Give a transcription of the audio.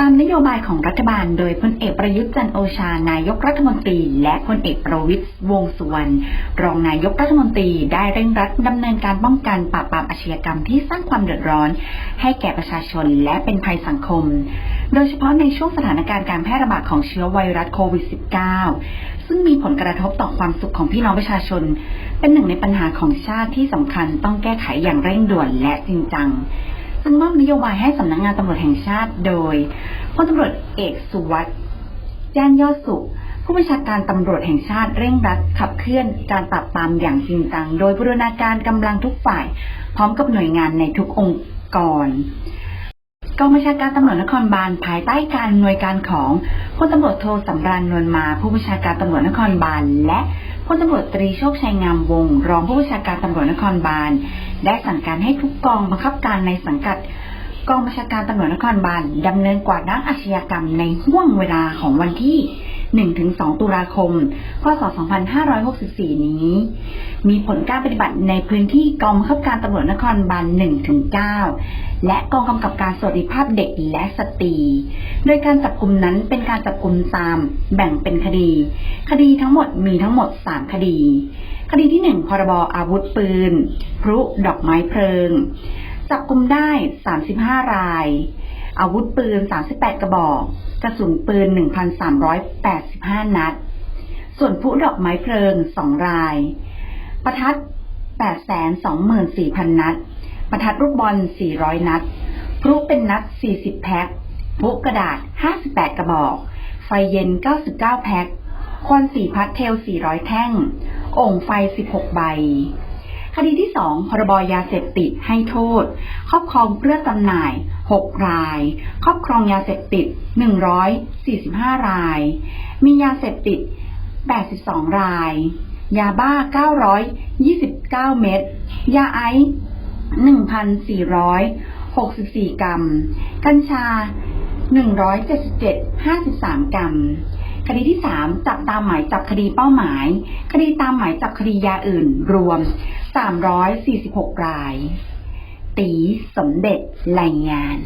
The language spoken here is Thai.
ตามนโยบายของรัฐบาลโดยพลเอกประยุทธ์จันโอชานายกรัฐมนตรี และพลเอกประวิตรวงสุวรรณรองนายกรัฐมนตรีได้เร่งรัดดำเนินการป้องกันปราบปรามอาชญากรรมที่สร้างความเดือดร้อน ให้แก่ประชาชนและเป็นภัยสังคม โดยเฉพาะในช่วงสถานการณ์การแพร่ระบาดของเชื้อไวรัสโควิด -19 ซึ่งมีผลกระทบต่อความสุขของพี่น้องประชาชน เป็นหนึ่งในปัญหาของชาติที่สำคัญต้องแก้ไขอย่างเร่งด่วนและจริงจัง ซึ่งมอบนโยบายให้สำนักงานตำรวจแห่งชาติโดยพลตำรวจเอกสุวัสด์แจ้งยอดสุข ผู้บัญชาการตำรวจแห่งชาติเร่งรัดขับเคลื่อนการปราบปรามอย่างจริงจัง โดยบูรณาการกำลังทุกฝ่าย พร้อมกับหน่วยงานในทุกองค์กรกองบัญชาการตำรวจนครบาลภายใต้การหน่วยการของพลตำรวจโทสำราญนวลมา ผู้บัญชาการตำรวจนครบาลและ พลตำรวจตรีโชคชัยงามวง รองผู้บัญชาการตำรวจนครบาล ได้สั่งการให้ทุกกองบังคับการในสังกัดกองบัญชาการตำรวจนครบาลดำเนินกวาดล้างอาชญากรรมในห่วงเวลาของวันที่ 1-2 ตุลาคม พศ 2564 นี้ มีผลการปฏิบัติในพื้นที่กองบังคับการตำรวจนครบาล1-9 และกองกำกับการสวัสดิภาพเด็กและสตรี โดยการจับกลุ่มนั้นเป็นการจับกลุ่มตามแบ่งเป็นคดี คดีทั้งหมดมีทั้งหมด 3 คดี คดีที่ 1 พรบอาวุธปืน พลุดอกไม้เพลิง จับกลุ่มได้ 35 ราย อาวุธปืน 38 กระบอก กระสุนปืน 1,385 นัด ส่วนผู้ดอกไม้เพลิง 2 ราย ประทัด 824,000 นัด ประทัดลูกบอล 400 นัด พลุเป็นนัด 40 แพ็คพลุกระดาษ 58 กระบอก ไฟเย็น 99 แพ็คควันสีพัดเทล 400 แท่ง โอ่งไฟ 16 ใบ คดีที่ 2 พรบยาเสพติดให้โทษ ครอบครองเพื่อจำหน่าย 6 ราย ครอบครองยาเสพติด 145 ราย มียาเสพติด 82 ราย ยาบ้า 929 เม็ด ยาไอซ์1,464 กรัม กัญชา 177 53 กรัมคดีที่ 3 จับตามหมายจับคดีเป้าหมาย คดีตามหมายจับคดียาอื่น รวม 346 ราย ตีสมเด็จแรายงาน